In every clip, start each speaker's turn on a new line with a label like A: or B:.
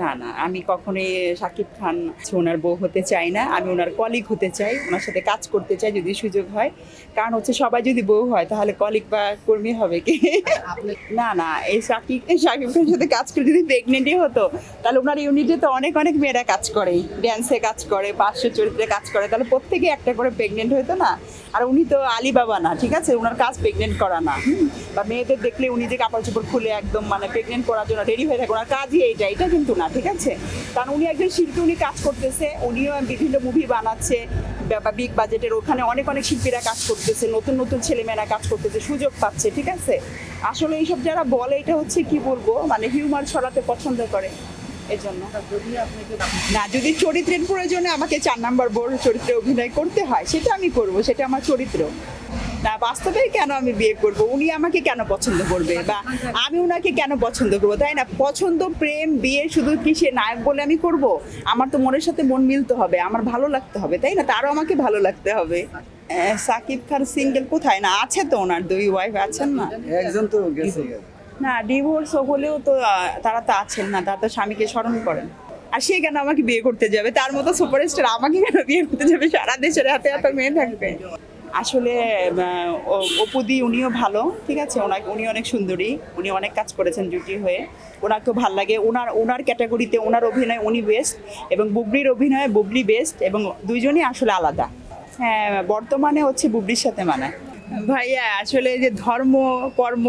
A: না না আমি কখনোই শাকিব খান ওনার বউ হতে চাই না। আমি ওনার কলিগ হতে চাই ওনার সাথে কাজ করতে চাই যদি সুযোগ হয়। কারণ হচ্ছে সবাই যদি বউ হয় তাহলে কলিগ বা কর্মী হবে কি? না না এই শাকিব এই শাকিব খানের সাথে কাজ করে যদি প্রেগনেন্টই হতো তাহলে ওনার ইউনিটে তো অনেক অনেক মেয়েরা কাজ করে। ড্যান্সে কাজ করে পার্শ্ব চরিত্রে কাজ করে তাহলে প্রত্যেকে একটা করে প্রেগনেন্ট হতো না। আর উনি তো আলী বাবা না ঠিক আছে? ওনার কাজ প্রেগনেন্ট করা না হুম? বা মেয়েদের দেখলে উনি যে কাপড় চোপড় খুলে একদম মানে প্রেগনেন্ট করার জন্য রেডি হয়ে থাকে ওনার কাজই এইটা এটা কিন্তু না, ঠিক আছে? কারণ উনি একজন শিল্পী, উনি কাজ করতেছে, উনিও বিভিন্ন মুভি বানাচ্ছে বিগ বাজেটের ওখানে অনেক অনেক শিল্পীরা কাজ করতেছে, নতুন নতুন ছেলেমেয়েরা কাজ করতেছে, সুযোগ পাচ্ছে, ঠিক আছে? আসলে এইসব যারা বলে, এটা হচ্ছে কি বলব মানে হিউমার ছড়াতে পছন্দ করে জন্য না, যদি চরিত্রের প্রয়োজনে আমাকে চার নাম্বার বোর চরিত্রে অভিনয় করতে হয়, সেটা আমি করব, সেটা আমার চরিত্র। না বাস্তবে কেন আমি বিয়ে করব? উনি আমাকে কেন পছন্দ করবে? বা আমি ওনাকে কেন পছন্দ করব? তাই না? পছন্দ প্রেম বিয়ে শুধু কি সে নায়ক বলে আমি করব? আমার তো মনের সাথে মন মিলতে হবে আমার ভালো লাগতে হবে তাই না? তারও আমাকে ভালো লাগতে হবে। সাকিব খান সিঙ্গেল কোথায়? না আছে তো ওনার দুই ওয়াইফ আছেন না?
B: একজন তো গেছে।
A: না ডিভোর্স হলেও তো তারা তো আছেন না তারা তো স্বামীকে স্মরণ করেন। আর সে কেন আমাকে বিয়ে করতে যাবে? তার মতো সুপারস্টার আমাকে কেন বিয়ে করতে যাবে? সারা দেশের হাতে এত মেয়ে থাকবে। আসলে অপুদি উনিও ভালো, ঠিক আছে? ওনাকে উনি অনেক সুন্দরী, উনি অনেক কাজ করেছেন জুটি হয়ে। ওনাকেও ভালো লাগে ওনার ওনার ক্যাটাগরিতে ওনার অভিনয় উনি বেস্ট এবং বুবলির অভিনয় বুবলি বেস্ট এবং দুইজনই আসলে আলাদা। হ্যাঁ বর্তমানে হচ্ছে বুবলির সাথে মানায়। ভাইয়া আসলে যে ধর্ম কর্ম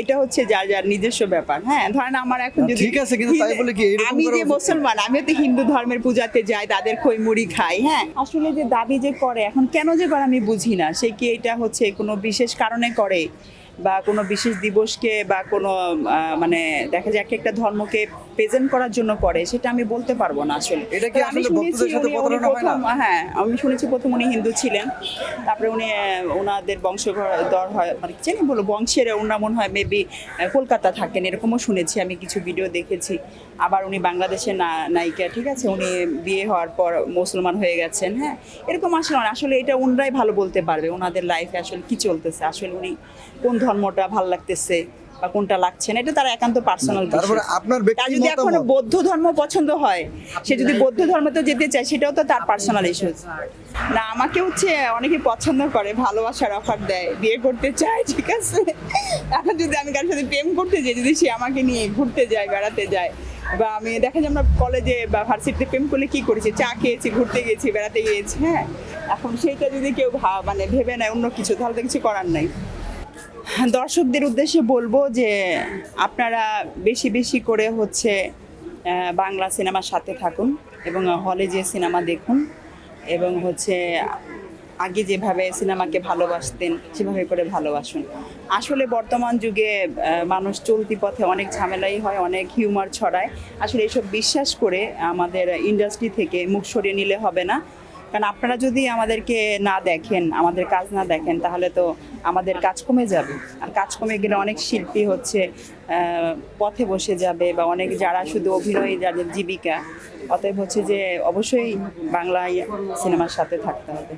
A: এটা হচ্ছে যার যার নিজস্ব ব্যাপার। হ্যাঁ ধরেন আমার এখন যদি
B: ঠিক আছে, কিন্তু তাই বলে কি
A: আমি যে মুসলমান আমি তো হিন্দু ধর্মের পূজাতে যাই তাদের খই মুড়ি খাই হ্যাঁ। আসলে যে দাবি যে করে এখন কেন যে করে আমি বুঝি না সে কি এটা হচ্ছে কোনো বিশেষ কারণে করে? বা কোনো বিশেষ দিবসকে বা কোনো মানে দেখা যায় একটা একটা ধর্মকে প্রেজেন্ট করার জন্য করে সেটা আমি বলতে পারব না আসলে।
B: এটা কি
A: আমি
B: আসলে ভক্তদের সাথে
A: উনি- উনি
B: প্রতারণা হয় না?
A: হ্যাঁ আমি শুনেছি প্রথম উনি হিন্দু ছিলেন। তারপরে উনি ওনাদের বংশধর হয় মানে চেনি বলো বংশের ওনার মনে হয় মেবি কলকাতা থাকেন এরকমও শুনেছি আমি কিছু ভিডিও দেখেছি। আবার উনি বাংলাদেশের না- নায়িকা ঠিক আছে? উনি বিয়ে হওয়ার পর মুসলমান হয়ে গেছেন হ্যাঁ? এরকম আসলে আসলে এটা ওনারাই ভালো বলতে পারবে ওনাদের লাইফে আসলে কি চলতেছে আসলে উনি কোন ধর্মটা ভালো লাগতেছে বা কোনটা লাগছে না এটা তার একান্ত পার্সোনাল
B: তারপরে আপনার
A: তার যদি
B: এখনও
A: বৌদ্ধ ধর্ম পছন্দ হয় সে যদি বৌদ্ধ ধর্মতে যেতে চায় সেটাও তো তার পার্সোনাল ইস্যু না আমাকে হচ্ছে অনেকে পছন্দ করে ভালোবাসার অফার দেয় বিয়ে করতে চায় ঠিক আছে? এখন যদি আমি কারোর সাথে প্রেম করতে যাই যদি সে আমাকে নিয়ে ঘুরতে যায় বেড়াতে যায় বা আমি দেখা যায় আমরা কলেজে বা ভার্সিটিতে প্রেম করলে কি করেছি চা খেয়েছি ঘুরতে গেছি বেড়াতে গিয়েছি হ্যাঁ? এখন সেইটা যদি কেউ ভা- মানে ভেবে নেয় অন্য কিছু তাহলে তো কিছু করার নাই। দর্শকদের উদ্দেশ্যে বলব যে আপনারা বেশি বেশি করে হচ্ছে বাংলা সিনেমার সাথে থাকুন এবং হলে যে সিনেমা দেখুন এবং হচ্ছে আগে যেভাবে সিনেমাকে ভালোবাসতেন, সেভাবে করে ভালোবাসুন। আসলে বর্তমান যুগে মানুষ চলতি পথে অনেক ঝামেলাই হয়, অনেক হিউমার ছড়ায়। আসলে এসব বিশ্বাস করে আমাদের ইন্ডাস্ট্রি থেকে মুখ সরিয়ে নিলে হবে না। কারণ আপনারা যদি আমাদেরকে না দেখেন, আমাদের কাজ না দেখেন, তাহলে তো আমাদের কাজ কমে যাবে। আর কাজ কমে গেলে অনেক শিল্পী হচ্ছে পথে বসে যাবে বা অনেক যারা শুধু অভিনয় যাদের জীবিকা, অতএব হচ্ছে যে অবশ্যই বাংলায় সিনেমার সাথে থাকতে হবে।